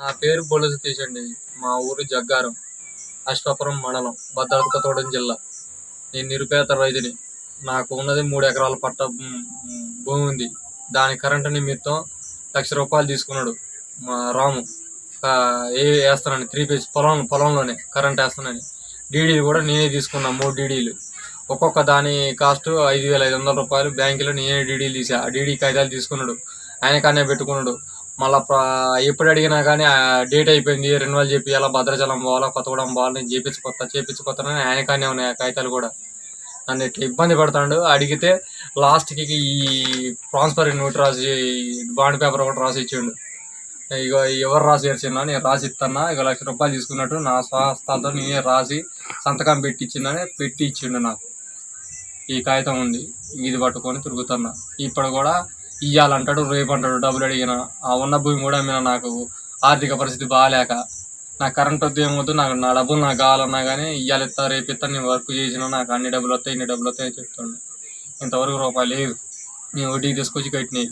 నా పేరు బొలుసు సతీష్ అండి మా ఊరు జగ్గారం అశ్వాపురం మండలం భద్రాద్రి జిల్లా. నేను నిరుపేద రైతుని. నాకు ఉన్నది మూడు ఎకరాల పట్ట భూమి ఉంది. దాని కరెంటు నిమిత్తం లక్ష రూపాయలు తీసుకున్నాడు మా రాము. ఏ వేస్తానని త్రీ పేజ్ పొలం పొలంలోనే కరెంట్ వేస్తానని. డీడీలు కూడా నేనే తీసుకున్నా మూడు డీడీలు. ఒక్కొక్క దాని కాస్ట్ ఐదు వేల ఐదు వందల రూపాయలు. బ్యాంకులో నేనే డీడీలు తీసా. ఆ డీడీ కాగితాలు తీసుకున్నాడు. ఆయన కానే పెట్టుకున్నాడు. మళ్ళా ఎప్పుడు అడిగినా కానీ ఆ డేట్ అయిపోయింది రెన్యువల్ చెప్పి అలా భద్రాచలం పోవాలా కొత్తగూడెం పోవాలని నేను చేపించుకొస్తా చేపించుకొస్తానని ఆయన కానీ ఉన్నాయి ఆ కాగితాలు కూడా. నన్ను ఇట్లా ఇబ్బంది పెడతాడు? అడిగితే లాస్ట్కి ఈ ట్రాన్స్ఫర్ నోట్ రాసి బాండ్ పేపర్ ఒకటి రాసి ఇచ్చిండు. ఇక ఎవరు రాసి ఇచ్చినా నేను రాసి ఇస్తానా ఇక లక్ష రూపాయలు తీసుకున్నట్టు నా స్వహస్తాలతో నేనే రాసి సంతకం పెట్టించిందని పెట్టి ఇచ్చిండు నాకు. ఈ కాగితం ఉంది ఇది పట్టుకొని తిరుగుతున్నా. ఇప్పుడు కూడా ఇయ్యాలంటాడు రేపు అంటాడు డబ్బులు అడిగిన ఆ ఉన్న భూమి కూడా మీద నాకు ఆర్థిక పరిస్థితి బాగాలేక నాకు కరెంట్ వద్దు ఏమొద్దు నాకు నా డబ్బులు నాకు కావాలన్నా కానీ ఇయ్యాలి ఇస్తా రేపు ఇస్తా నేను వర్క్ చేసిన నాకు అన్ని డబ్బులు వస్తాయి ఇన్ని డబ్బులు వస్తాయి అని చెప్తుండే. ఇంతవరకు రూపాయలు లేదు. నేను వడ్డీకి తీసుకొచ్చి కట్టినాయి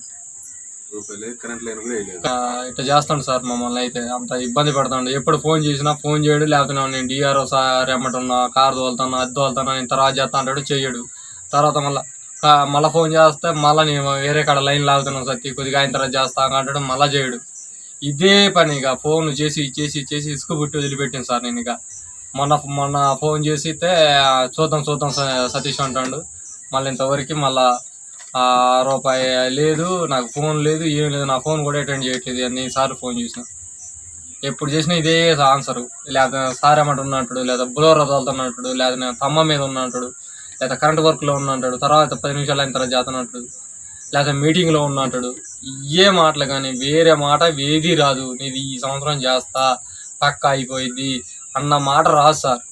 ఇట్లా చేస్తాడు సార్ మమ్మల్ని అయితే. అంత ఇబ్బంది పడతాడు. ఎప్పుడు ఫోన్ చేసినా ఫోన్ చేయడు లేకపోతే నేను డిఆర్ఓ సార్ ఎమ్మటున్నా కార్ తోలుతాను అది తోలుతాను నేను తర్వాత చేస్తా అంటాడు చెయ్యడు తర్వాత మళ్ళీ మళ్ళీ ఫోన్ చేస్తే మళ్ళీ నేను వేరే కాడ లైన్ లాగుతున్నాను సత్తి కొద్దిగా ఆయన తర్వాత చేస్తా అంటాడు మళ్ళీ చేయడు. ఇదే పని ఇక ఫోన్ చేసి చేసి చేసి ఇసుక పుట్టి వదిలిపెట్టాను సార్ నేను ఇక. మొన్న మొన్న ఫోన్ చేసితే చూద్దాం చూద్దాం స- సతీష్ అంటాడు. మళ్ళీ ఇంతవరకు మళ్ళా రూపాయి లేదు నాకు ఫోన్ లేదు ఏం లేదు నా ఫోన్ కూడా అటెండ్ చేయట్లేదు అన్ని సార్లు ఫోన్ చేసిన. ఎప్పుడు చేసినా ఇదే ఆన్సర్ లేదా సార్ ఏమంటున్నట్టు లేదా బులోరా తోలుతున్నట్టు లేదా నేను తమ్మ మీద ఉన్నట్టు లేదా కరెంట్ వర్క్లో ఉన్నట్టు తర్వాత పది నిమిషాలు అయిన తర్వాత చేస్తున్నట్టు లేదా మీటింగ్లో ఉన్నట్టు ఇవే మాటలు కానీ వేరే మాట ఏది రాదు నీది ఈ సంవత్సరం చేస్తా పక్క అయిపోయింది అన్న మాట రాదు సార్.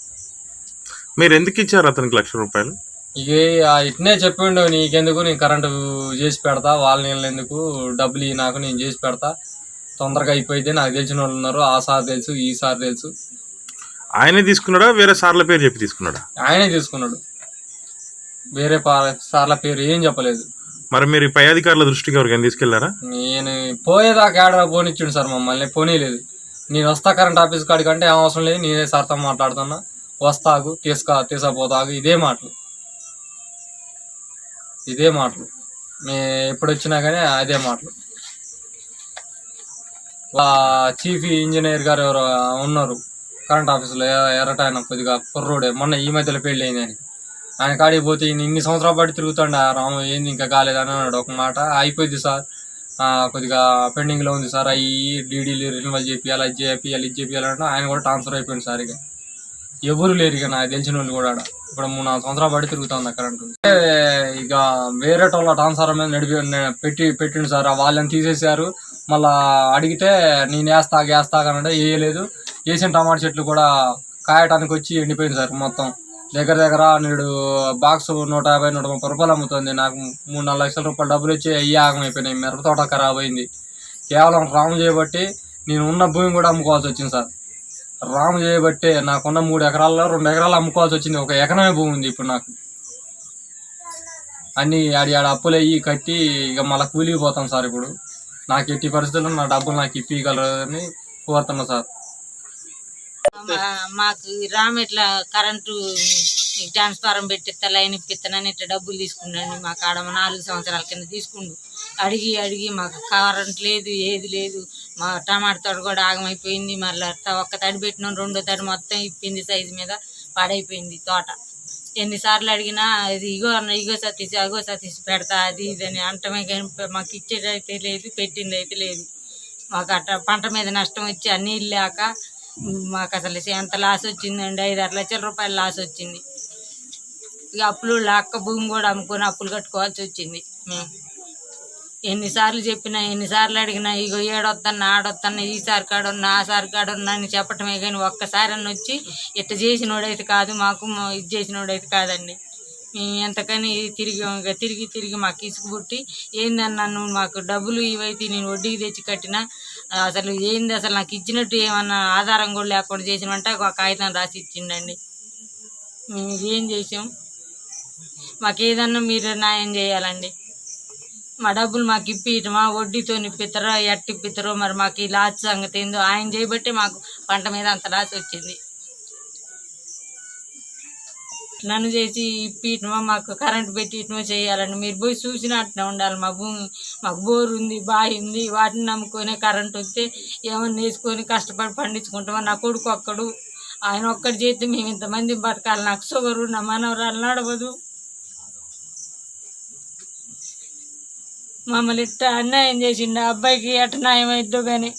మీరు ఎందుకు ఇచ్చారు అతనికి లక్ష రూపాయలు? ఇక ఆ ఇట్నే చెప్పిండు నీకెందుకు నేను కరెంటు చేసి పెడతా వాళ్ళ నీళ్ళు ఎందుకు డబ్బులు నాకు నేను చేసి పెడతా తొందరగా అయిపోయింది నాకు తెలిసిన వాళ్ళు ఉన్నారు ఆ సార్ తెలుసు ఈ సార్ తెలుసు. ఆయనే తీసుకున్నాడా వేరే సార్ల పేరు చెప్పి తీసుకున్నాడా? ఆయనే తీసుకున్నాడు. వేరే సార్ల పేరు ఏం చెప్పలేదు. మరి మీరు పై అధికారుల దృష్టికి ఎవరికైనా తీసుకెళ్ళారా? నేను పోయేదాకా ఏడ పోనిచ్చిండు సార్ మమ్మల్ని పోనీలేదు. నేను వస్తా కరెంట్ ఆఫీస్ కాడికి అంటే ఏం అవసరం లేదు నేనే సార్తో మాట్లాడుతున్నా. వస్తాగు తీసుకా తీసుకపోతాగు ఇదే మాటలు. ఇదే మాటలు. మే ఎప్పుడు వచ్చినా కానీ అదే మాటలు. చీఫ్ ఇంజనీర్ గారు ఎవరు ఉన్నారు కరెంట్ ఆఫీసులో ఎ- ఎర్రట ఆయన కొద్దిగా కుర్రోడే మొన్న ఈ మధ్యలో పెళ్ళి అయింది అని ఆయన కాడికి పోతే ఈయన ఇన్ని సంవత్సరాలు బట్టి తిరుగుతాడు. ఆ రాము ఏంది ఇంకా కాలేదని అన్నాడు. ఒక మాట అయిపోయింది సార్. కొద్దిగా పెండింగ్లో ఉంది సార్. అవి డీడీలు రెన్యువల్ చేపియాలి అది చేపియాలి ఇది చేపియాలంటే ఆయన కూడా ట్రాన్స్ఫర్ అయిపోయింది సార్ ఇక. ఎవరు లేరు ఇక నాకు తెలిసిన వాళ్ళు కూడా ఇప్పుడు మూడు నాలుగు సంవత్సరాలు పడి తిరుగుతుంది కరెంటు ఇక వేరే వాళ్ళ ట్రాన్స్ఫర్ మీద నడిపి పెట్టి పెట్టిండు సార్. ఆ వాళ్ళని తీసేసారు మళ్ళా అడిగితే నేను వేస్తా వేస్తా అంటే వేయలేదు వేసిన టమాటా చెట్లు కూడా కాయటానికి వచ్చి ఎండిపోయింది సార్ మొత్తం. దగ్గర దగ్గర నేడు బాక్స్ నూట యాభై నూట ముప్పై రూపాయలు అమ్ముతుంది. నాకు మూడు నాలుగు లక్షల రూపాయలు డబ్బులు ఇచ్చి అయ్యి ఆగమైపోయినాయి మిరప తోట ఖరాబ్ అయింది కేవలం రాము చేయబట్టి నేను ఉన్న భూమి కూడా అమ్ముకోవాల్సి వచ్చింది సార్. రాము చేయబట్టే నాకున్న మూడు ఎకరాల్లో రెండు ఎకరాలు అమ్ముకోవాల్సి వచ్చింది. ఒక ఎకరమే భూమి ఉంది ఇప్పుడు నాకు. అన్ని ఆడి ఆడ అప్పులు అయ్యి కట్టి ఇక మళ్ళీ కూలికి పోతాం సార్ ఇప్పుడు. నాకు ఎట్టి పరిస్థితుల్లో నా డబ్బులు నాకు ఇప్పగలరని కోరుతున్నా సార్. మాకు ఈ రామ్ ఇట్లా కరెంటు ట్రాన్స్ఫారం పెట్టిస్తా లైన్ ఇప్పిస్తానని ఇట్లా డబ్బులు తీసుకున్నాను మా కాడ నాలుగు సంవత్సరాల కింద తీసుకుండు. అడిగి అడిగి మాకు కరెంట్ లేదు ఏది లేదు. మా టమాటా తోట కూడా ఆగమైపోయింది. మళ్ళీ ఒక్క తడి పెట్టినాం రెండో తడి మొత్తం ఇప్పింది సైజు మీద పాడైపోయింది తోట. ఎన్నిసార్లు అడిగినా ఇది ఇగో అన్న ఇగో సతీష్ అగో సతీష్ పెడతా అది ఇది అని అంటమే కానీ మాకు ఇచ్చేదైతే లేదు పెట్టింది అయితే లేదు. మాకు అట్ట పంట మీద నష్టం వచ్చి ఆ నీళ్ళు లేక మాకు అసలు ఎంత లాస్ వచ్చిందండి? ఐదు ఆరు లక్షల రూపాయలు లాస్ వచ్చింది. ఇక అప్పులు లాక్క భూమి కూడా అమ్ముకొని అప్పులు కట్టుకోవాల్సి వచ్చింది. మేము ఎన్నిసార్లు చెప్పినా ఎన్నిసార్లు అడిగినా ఇగో ఏడొద్దన్నా ఆడొత్తన్నా ఈ సార్ కాడున్నా ఆ సార్ కాడున్నా అని చెప్పటమే కానీ ఒక్కసారి అన్న వచ్చి ఇట్ట చేసినోడైతే కాదు మాకు ఇది చేసినోడైతే కాదండి. ఎంతకని తిరిగి తిరిగి తిరిగి మాకు ఇసుకుబుట్టి ఏందన్నా నువ్వు మాకు డబ్బులు ఇవైతే నేను వడ్డీకి తెచ్చి కట్టిన అసలు ఏంది అసలు నాకు ఇచ్చినట్టు ఏమన్నా ఆధారం కూడా లేకుండా చేసినవంటే ఒక కాగితం రాసి ఇచ్చిండండి. మేము ఏం చేసాం? మాకేదన్నా మీరు న్యాయం చేయాలండి. మా డబ్బులు మాకు ఇప్పియటమా వడ్డీతో ఇప్పిస్తారో ఎట్టిప్పిస్తారో మరి మాకు ఈ లాస్ సంగతి ఏందో ఆయన చేయబట్టి మాకు పంట మీద అంత లాస్ వచ్చింది. నన్ను చేసి ఇప్పియటమా మాకు కరెంట్ పెట్టియటమో చేయాలని. మీరు పోయి చూసినట్టునే ఉండాలి. మా భూమి మాకు బోర్ ఉంది బావి ఉంది వాటిని నమ్ముకొని కరెంట్ వస్తే ఏమన్నా వేసుకొని కష్టపడి పండించుకుంటామా? నా కొడుకు ఒక్కడు ఆయన ఒక్కడు చేస్తే మేము ఇంతమంది బతకాలి. నాకు షుగరు నా మనవరాలు నడవదు. మమ్మల్ని ఇట్ట అన్యాయం చేసిండు. ఆ అబ్బాయికి ఎట్ట న్యాయం అయిద్దో కానీ